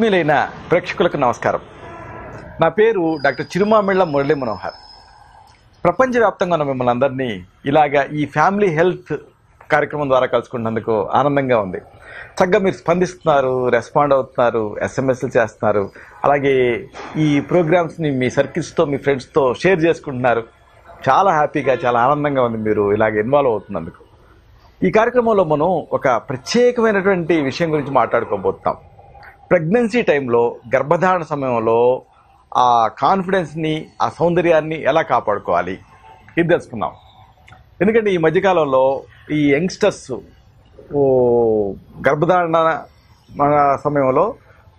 ఆత్మీయులైన ప్రేక్షకులకు నమస్కారం. నా పేరు డాక్టర్ చిరుమామిళ్ళ మురళీ మనోహర్. ప్రపంచవ్యాప్తంగా ఉన్న మిమ్మల్ని అందరినీ ఇలాగా ఈ ఫ్యామిలీ హెల్త్ కార్యక్రమం ద్వారా కలుసుకున్నందుకు ఆనందంగా ఉంది. చక్కగా మీరు స్పందిస్తున్నారు రెస్పాండ్ అవుతున్నారు ఎస్ఎంఎస్లు చేస్తున్నారు. అలాగే ఈ ప్రోగ్రామ్స్ని మీ సర్కిల్స్తో మీ ఫ్రెండ్స్తో షేర్ చేసుకుంటున్నారు. చాలా హ్యాపీగా చాలా ఆనందంగా ఉంది మీరు ఇలాగ ఇన్వాల్వ్ అవుతున్నందుకు. ఈ కార్యక్రమంలో మనం ఒక ప్రత్యేకమైనటువంటి విషయం గురించి మాట్లాడుకోబోతున్నాం. ప్రెగ్నెన్సీ టైంలో గర్భధారణ సమయంలో ఆ కాన్ఫిడెన్స్ని ఆ సౌందర్యాన్ని ఎలా కాపాడుకోవాలి? ఇది తెలుసుకుందాం. ఎందుకంటే ఈ మధ్యకాలంలో ఈ యంగ్స్టర్స్ గర్భధారణ సమయంలో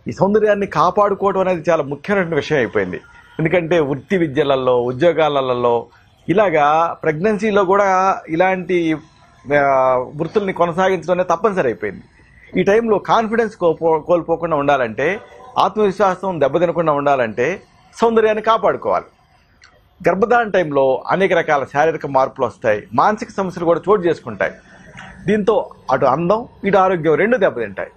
ఈ సౌందర్యాన్ని కాపాడుకోవడం అనేది చాలా ముఖ్యమైన విషయం అయిపోయింది. ఎందుకంటే వృత్తి విద్యలలో ఉద్యోగాలలో ఇలాగా ప్రెగ్నెన్సీలో కూడా ఇలాంటి వృత్తుల్ని కొనసాగించడం అనేది తప్పనిసరి అయిపోయింది. ఈ టైంలో కాన్ఫిడెన్స్ కోల్పోకుండా ఉండాలంటే ఆత్మవిశ్వాసం దెబ్బతినకుండా ఉండాలంటే సౌందర్యాన్ని కాపాడుకోవాలి. గర్భధారణ టైంలో అనేక రకాల శారీరక మార్పులు వస్తాయి మానసిక సమస్యలు కూడా చోటు చేసుకుంటాయి. దీంతో అటు అందం ఇటు ఆరోగ్యం రెండు దెబ్బతింటాయి.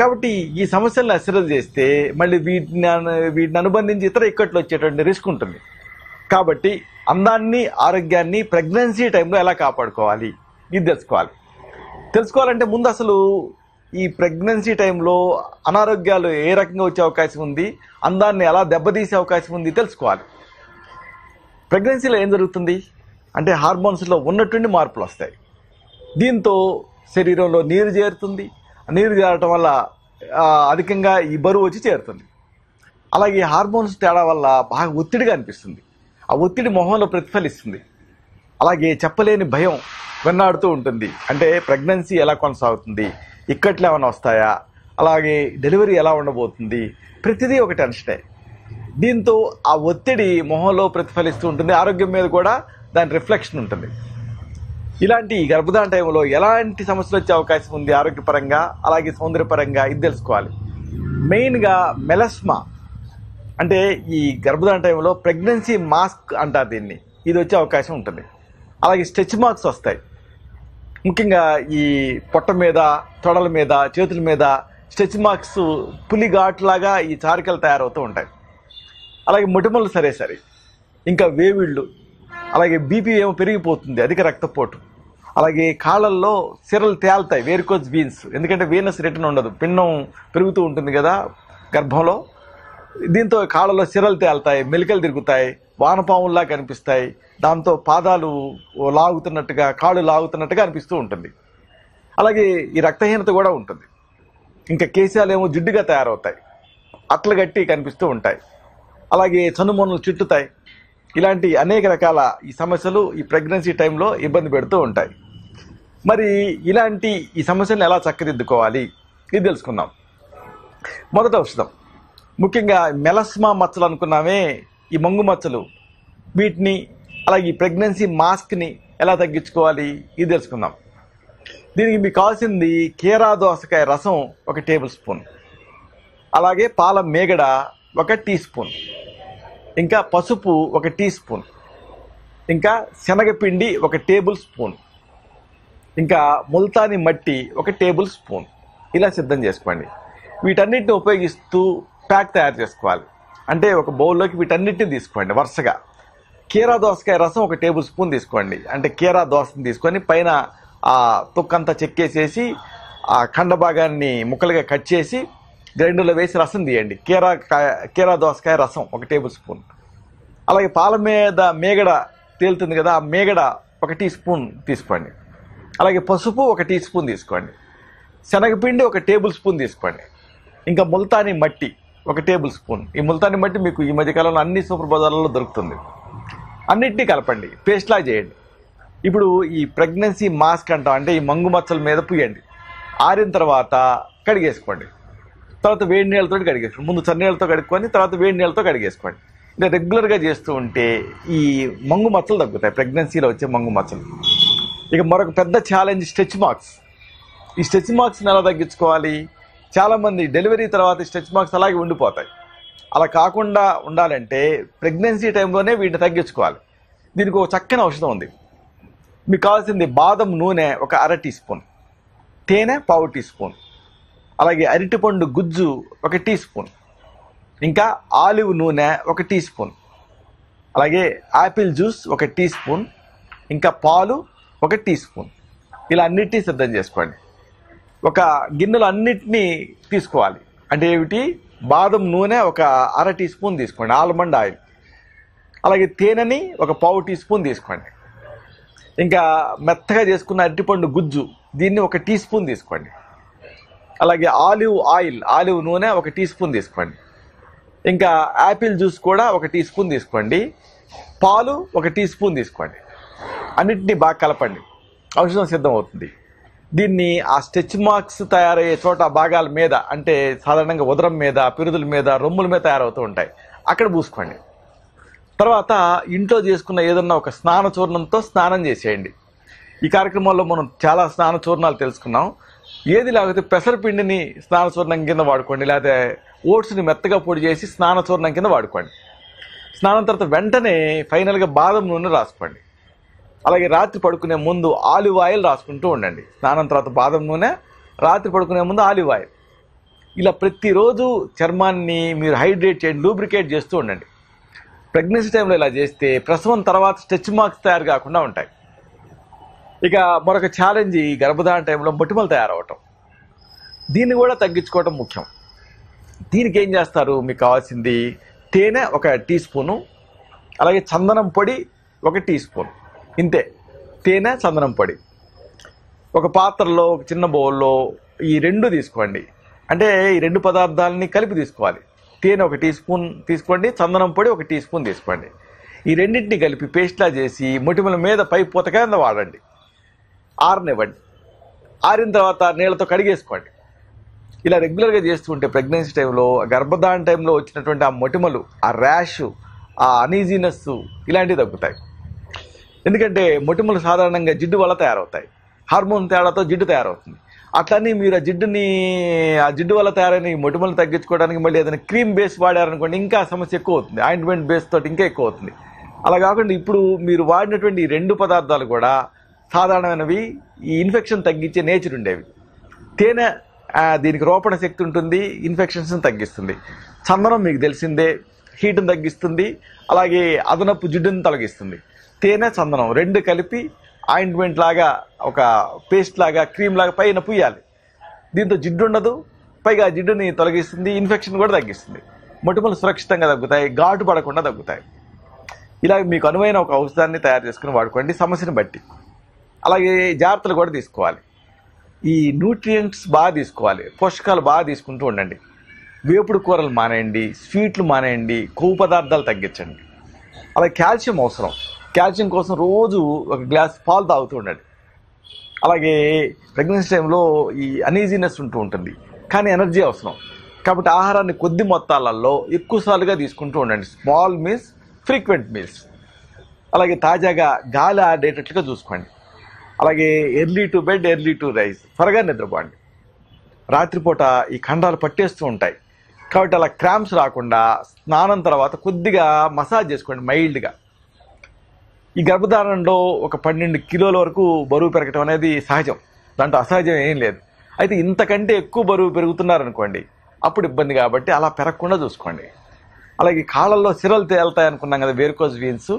కాబట్టి ఈ సమస్యలను అశ్రద్ధ చేస్తే మళ్ళీ వీటిని వీటిని అనుబంధించి ఇతర ఇక్కట్లు వచ్చేటువంటి రిస్క్ ఉంటుంది. కాబట్టి అందాన్ని ఆరోగ్యాన్ని ప్రెగ్నెన్సీ టైంలో ఎలా కాపాడుకోవాలి? ఇది తెలుసుకోవాలి. తెలుసుకోవాలంటే ముందు అసలు ఈ ప్రెగ్నెన్సీ టైంలో అనారోగ్యాలు ఏ రకంగా వచ్చే అవకాశం ఉంది అందాన్ని ఎలా దెబ్బతీసే అవకాశం ఉంది తెలుసుకోవాలి. ప్రెగ్నెన్సీలో ఏం జరుగుతుంది? అంటే హార్మోన్స్లో ఉన్నటువంటి మార్పులు వస్తాయి. దీంతో శరీరంలో నీరు చేరుతుంది. నీరు చేరటం వల్ల అధికంగా ఈ బరువు వచ్చి చేరుతుంది. అలాగే హార్మోన్స్ తేడా వల్ల బాగా ఒత్తిడిగా అనిపిస్తుంది. ఆ ఒత్తిడి మొహంలో ప్రతిఫలిస్తుంది. అలాగే చెప్పలేని భయం వెన్నాడుతూ ఉంటుంది. అంటే ప్రెగ్నెన్సీ ఎలా కొనసాగుతుంది? ఇక్కట్లు ఏమైనా వస్తాయా? అలాగే డెలివరీ ఎలా ఉండబోతుంది? ప్రతిదీ ఒక టెన్షనే. దీంతో ఆ ఒత్తిడి మొహంలో ప్రతిఫలిస్తూ ఉంటుంది. ఆరోగ్యం మీద కూడా దాని రిఫ్లెక్షన్ ఉంటుంది. ఇలాంటి గర్భధారణ టైంలో ఎలాంటి సమస్యలు వచ్చే అవకాశం ఉంది ఆరోగ్యపరంగా అలాగే సౌందర్యపరంగా? ఇది తెలుసుకోవాలి. మెయిన్గా మెలస్మా. అంటే ఈ గర్భధారణ టైంలో ప్రెగ్నెన్సీ మాస్క్ అంటారు దీన్ని. ఇది వచ్చే అవకాశం ఉంటుంది. అలాగే స్టెచ్ మార్క్స్ వస్తాయి. ముఖ్యంగా ఈ పొట్ట మీద తొడల మీద చేతుల మీద స్ట్రెచ్ మార్క్స్ పులి ఘాట్లాగా ఈ చారికలు తయారవుతూ ఉంటాయి. అలాగే మొటిమలు సరే సరే. ఇంకా వేవిళ్ళు అలాగే బీపీ ఏమో పెరిగిపోతుంది అధిక రక్తపోటు. అలాగే కాళ్ళల్లో సిరలు తేలుతాయి వేరుకోజ్ వీన్స్. ఎందుకంటే వీనస్ రిటర్న్ ఉండదు పిండం పెరుగుతూ ఉంటుంది కదా గర్భంలో. దీంతో కాళ్ళలో సిరలు తేలుతాయి మెలికలు తిరుగుతాయి వానపాముల్లా కనిపిస్తాయి. దాంతో పాదాలు లాగుతున్నట్టుగా కాళ్ళు లాగుతున్నట్టుగా అనిపిస్తూ ఉంటుంది. అలాగే ఈ రక్తహీనత కూడా ఉంటుంది. ఇంకా కేశాలు ఏమో జిడ్డుగా తయారవుతాయి. అట్లు గట్టి కనిపిస్తూ ఉంటాయి. అలాగే చనుమొనలు చుట్టుతాయి. ఇలాంటి అనేక రకాల ఈ సమస్యలు ఈ ప్రెగ్నెన్సీ టైంలో ఇబ్బంది పెడుతూ ఉంటాయి. మరి ఇలాంటి ఈ సమస్యలను ఎలా చక్కదిద్దుకోవాలి? ఇది తెలుసుకుందాం. మొదట ఔషధం. ముఖ్యంగా మెలస్మా మచ్చలు అనుకున్నామే ఈ మంగు మచ్చలు వీటిని అలాగే ఈ ప్రెగ్నెన్సీ మాస్క్ని ఎలా తగ్గించుకోవాలి ఇది తెలుసుకుందాం. దీనికి మీకు కావాల్సింది కీరా దోసకాయ రసం ఒక టేబుల్ స్పూన్. అలాగే పాల మేగడ ఒక టీ స్పూన్. ఇంకా పసుపు ఒక టీ స్పూన్. ఇంకా శనగపిండి ఒక టేబుల్ స్పూన్. ఇంకా ముల్తాని మట్టి ఒక టేబుల్ స్పూన్. ఇలా సిద్ధం చేసుకోండి. వీటన్నిటిని ఉపయోగిస్తూ ప్యాక్ తయారు చేసుకోవాలి. అంటే ఒక బౌల్లోకి వీటన్నిటిని తీసుకోండి వరుసగా. కీరా దోసకాయ రసం ఒక టేబుల్ స్పూన్ తీసుకోండి. అంటే కీరా దోసని తీసుకొని పైన ఆ తొక్కంతా చెక్కేసేసి ఆ కండ భాగాన్ని ముక్కలుగా కట్ చేసి గ్రైండర్లో వేసి రసం తీయండి. కీరా కాయ- కీరా దోసకాయ రసం ఒక టేబుల్ స్పూన్. అలాగే పాల మీద మేగడ తేలుతుంది కదా ఆ మేగడ ఒక టీ స్పూన్ తీసుకోండి. అలాగే పసుపు ఒక టీ స్పూన్ తీసుకోండి. శనగపిండి ఒక టేబుల్ స్పూన్ తీసుకోండి. ఇంకా ముల్తాని మట్టి ఒక టేబుల్ స్పూన్. ఈ ముల్తాన్ని మట్టి మీకు ఈ మధ్యకాలంలో అన్ని సూపర్ బజార్లలో దొరుకుతుంది. అన్నిటినీ కలపండి. పేస్ట్లా చేయండి. ఇప్పుడు ఈ ప్రెగ్నెన్సీ మాస్క్ అంటాం అంటే ఈ మంగు మచ్చల మీద పుయ్యండి ఆరిన తర్వాత కడిగేసుకోండి. తర్వాత వేడి నీళ్ళతో కడిగేసుకోండి. ముందు చన్నీళ్ళతో కడుక్కొని తర్వాత వేడి నీళ్ళతో కడిగేసుకోండి. ఇలా రెగ్యులర్గా చేస్తూ ఉంటే ఈ మంగు మచ్చలు తగ్గుతాయి. ప్రెగ్నెన్సీలో వచ్చే మంగు మచ్చలు. ఇక మరొక పెద్ద ఛాలెంజ్ స్ట్రెచ్ మార్క్స్. ఈ స్ట్రెచ్ మార్క్స్ని ఎలా తగ్గించుకోవాలి? చాలామంది డెలివరీ తర్వాత స్ట్రెచ్ మార్క్స్ అలాగే ఉండిపోతాయి. అలా కాకుండా ఉండాలంటే ప్రెగ్నెన్సీ టైంలోనే వీటిని తగ్గించుకోవాలి. దీనికి ఒక చక్కని ఔషధం ఉంది. మీకు కావాల్సింది బాదం నూనె ఒక అర టీ స్పూన్ తేనె పావు టీ స్పూన్ అలాగే అరటిపండు గుజ్జు ఒక టీ స్పూన్ ఇంకా ఆలివ్ నూనె ఒక టీ స్పూన్ అలాగే యాపిల్ జ్యూస్ ఒక టీ స్పూన్ ఇంకా పాలు ఒక టీ స్పూన్. ఇలా అన్నిటినీ సిద్ధం చేసుకోండి. ఒక గిన్నెలో అన్నిటినీ తీసుకోవాలి. అంటే ఏమిటి? బాదం నూనె ఒక అర టీ స్పూన్ తీసుకోండి ఆల్మండ్ ఆయిల్. అలాగే తేనెని ఒక పావు టీ స్పూన్ తీసుకోండి. ఇంకా మెత్తగా చేసుకున్న అరటిపండు గుజ్జు దీన్ని ఒక టీ స్పూన్ తీసుకోండి. అలాగే ఆలివ్ ఆయిల్ ఆలివ్ నూనె ఒక టీ స్పూన్ తీసుకోండి. ఇంకా యాపిల్ జ్యూస్ కూడా ఒక టీ స్పూన్ తీసుకోండి. పాలు ఒక టీ స్పూన్ తీసుకోండి. అన్నిటినీ బాగా కలపండి. ఔషధం సిద్ధం అవుతుంది దీన్ని ఆ స్టెచ్ మార్క్స్ తయారయ్యే చోట భాగాల మీద అంటే సాధారణంగా ఉదరం మీద పిరుదుల మీద రొమ్ముల మీద తయారవుతూ ఉంటాయి. అక్కడ పూసుకోండి తర్వాత ఇంట్లో చేసుకున్న ఏదన్నా ఒక స్నాన చూర్ణంతో స్నానం చేసేయండి. ఈ కార్యక్రమంలో మనం చాలా స్నాన చూర్ణాలు తెలుసుకున్నాం. ఏది లేకపోతే పెసరపిండిని స్నాన చూర్ణం కింద వాడుకోండి లేకపోతే ఓట్స్ని మెత్తగా పొడి చేసి స్నాన చూర్ణం కింద వాడుకోండి. స్నానం తర్వాత వెంటనే ఫైనల్గా బాదం నూనె రాసుకోండి. అలాగే రాత్రి పడుకునే ముందు ఆలివ్ ఆయిల్ రాసుకుంటూ ఉండండి. స్నానం తర్వాత బాదం నూనె రాత్రి పడుకునే ముందు ఆలివ్ ఆయిల్ ఇలా ప్రతిరోజు చర్మాన్ని మీరు హైడ్రేట్ చేయండి లూబ్రికేట్ చేస్తూ ఉండండి. ప్రెగ్నెన్సీ టైంలో ఇలా చేస్తే ప్రసవం తర్వాత స్టెచ్ మార్క్స్ తయారు కాకుండా ఉంటాయి. ఇక మరొక ఛాలెంజ్ ఈ గర్భధారణ టైంలో మొటిమలు తయారవటం. దీన్ని కూడా తగ్గించుకోవటం ముఖ్యం. దీనికి ఏం చేస్తారు? మీకు కావాల్సింది తేనె ఒక టీ స్పూను అలాగే చందనం పొడి ఒక టీ స్పూన్ ఇంతే. తేనె చందనం పొడి. ఒక పాత్రలో ఒక చిన్న బౌల్లో ఈ రెండు తీసుకోండి. అంటే ఈ రెండు పదార్థాలని కలిపి తీసుకోవాలి. తేనె ఒక టీ స్పూన్ తీసుకోండి చందనం పొడి ఒక టీ స్పూన్ తీసుకోండి. ఈ రెండింటిని కలిపి పేస్ట్లా చేసి మొటిమల మీద పై పూత కింద వాడండి. ఆరనివ్వండి. ఆరిన తర్వాత నీళ్ళతో కడిగేసుకోండి. ఇలా రెగ్యులర్గా చేస్తుంటే ప్రెగ్నెన్సీ టైంలో గర్భధారణ టైంలో వచ్చినటువంటి ఆ మొటిమలు ఆ ర్యాష్ ఆ అనీజీనెస్ ఇలాంటివి తగ్గుతాయి. ఎందుకంటే మొటిమలు సాధారణంగా జిడ్డు వల్ల తయారవుతాయి. హార్మోన్ తేడాతో జిడ్డు తయారవుతుంది. అట్లని మీరు ఆ జిడ్డుని ఆ జిడ్డు వల్ల తయారైన ఈ మొటిమలు తగ్గించుకోవడానికి మళ్ళీ ఏదైనా క్రీమ్ బేస్ వాడారనుకోండి ఇంకా సమస్య ఎక్కువ అవుతుంది. ఆయింట్మెంట్ బేస్ తోటి ఇంకా ఎక్కువ అవుతుంది. అలా కాకుండా ఇప్పుడు మీరు వాడినటువంటి ఈ రెండు పదార్థాలు కూడా సాధారణమైనవి. ఈ ఇన్ఫెక్షన్ తగ్గించే నేచర్ ఉండేవి. తేనె దీనికి రోపణ శక్తి ఉంటుంది ఇన్ఫెక్షన్స్ని తగ్గిస్తుంది. చందనం మీకు తెలిసిందే హీట్ని తగ్గిస్తుంది అలాగే అదనపు జిడ్డుని తొలగిస్తుంది. తేనె చందనం రెండు కలిపి ఆయింట్మెంట్ లాగా ఒక పేస్ట్ లాగా క్రీమ్ లాగా పైన పుయ్యాలి దీంతో జిడ్డు ఉండదు. పైగా ఆ జిడ్డుని తొలగిస్తుంది ఇన్ఫెక్షన్ కూడా తగ్గిస్తుంది. మొటిమలు సురక్షితంగా తగ్గుతాయి ఘాటు పడకుండా తగ్గుతాయి. ఇలా మీకు అనువైన ఒక ఔషధాన్ని తయారు చేసుకుని వాడుకోండి సమస్యను బట్టి. అలాగే జాగ్రత్తలు కూడా తీసుకోవాలి. ఈ న్యూట్రియంట్స్ బాగా తీసుకోవాలి పోషకాలు బాగా తీసుకుంటూ ఉండండి. వేపుడు కూరలు మానేయండి స్వీట్లు మానేయండి కొవ్వు పదార్థాలు తగ్గించండి. అలాగే కాల్షియం అవసరం. కాల్షియం కోసం రోజు ఒక గ్లాస్ పాలు తాగుతూ ఉండండి. అలాగే ప్రెగ్నెన్సీ టైంలో ఈ అనీజీనెస్ ఉంటూ ఉంటుంది. కానీ ఎనర్జీ అవసరం. కాబట్టి ఆహారాన్ని కొద్ది మొత్తాలలో ఎక్కువసార్లుగా తీసుకుంటూ ఉండండి. Small meals frequent meals. అలాగే తాజాగా గాలి ఆడేటట్లుగా చూసుకోండి. అలాగే early to bed early to rise త్వరగా నిద్రపోండి. రాత్రిపూట ఈ ఖండాలు పట్టేస్తూ ఉంటాయి. కాబట్టి అలా క్రాంప్స్ రాకుండా స్నానం తర్వాత కొద్దిగా మసాజ్ చేసుకోండి మైల్డ్గా. ఈ గర్భధారణలో ఒక పన్నెండు కిలోల వరకు బరువు పెరగటం అనేది సహజం. దాంట్లో అసహజం ఏం లేదు. అయితే ఇంతకంటే ఎక్కువ బరువు పెరుగుతున్నారనుకోండి అప్పుడు ఇబ్బంది కాబట్టి అలా పెరగకుండా చూసుకోండి. అలాగే కాళ్ళల్లో సిరలు తేలుతాయి అనుకున్నాం కదా వేర్కోజ్ వీన్స్.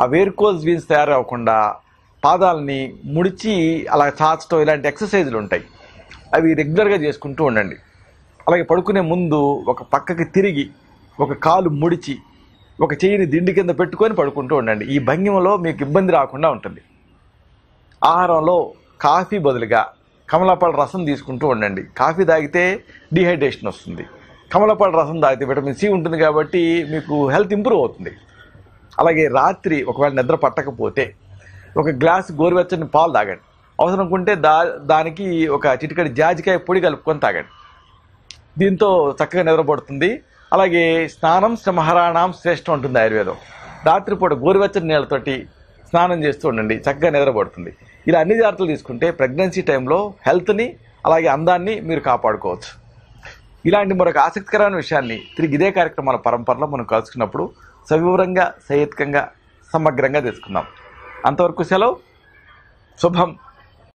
ఆ వేర్కోజ్ వీన్స్ తయారవ్వకుండా పాదాలని ముడిచి అలా చాచడం ఇలాంటి ఎక్సర్సైజులు ఉంటాయి. అవి రెగ్యులర్గా చేసుకుంటూ ఉండండి. అలాగే పడుకునే ముందు ఒక పక్కకి తిరిగి ఒక కాలు ముడిచి ఒక చెయ్యిని దిండి కింద పెట్టుకొని పడుకుంటూ ఉండండి. ఈ భంగిమలో మీకు ఇబ్బంది రాకుండా ఉంటుంది. ఆహారంలో కాఫీ బదులుగా కమలాపళ్ళ రసం తీసుకుంటూ ఉండండి. కాఫీ తాగితే డిహైడ్రేషన్ వస్తుంది. కమలపాడు రసం తాగితే విటమిన్ సి ఉంటుంది కాబట్టి మీకు హెల్త్ ఇంప్రూవ్ అవుతుంది. అలాగే రాత్రి ఒకవేళ నిద్ర పట్టకపోతే ఒక గ్లాస్ గోరువెచ్చని పాలు తాగండి. అవసరం ఉంటే దా దానికి ఒక చిటికడి జాజికాయ పొడి కలుపుకొని తాగండి. దీంతో చక్కగా నిద్రపడుతుంది. అలాగే స్నానం సింహరాణం శ్రేష్టం ఉంటుంది ఆయుర్వేదం. రాత్రిపూట గోరువెచ్చని నీళ్ళతోటి స్నానం చేస్తూ ఉండండి చక్కగా నిద్రపడుతుంది ఇలా అన్ని జాగ్రత్తలు తీసుకుంటే ప్రెగ్నెన్సీ టైంలో హెల్త్ని అలాగే అందాన్ని మీరు కాపాడుకోవచ్చు. ఇలాంటి మరొక ఆసక్తికరమైన విషయాన్ని తిరిగి ఇదే కార్యక్రమాల పరంపరలో మనం కలుసుకున్నప్పుడు సవివరంగా సహేతుకంగా సమగ్రంగా తెలుసుకుందాం. అంతవరకు సెలవు శుభం.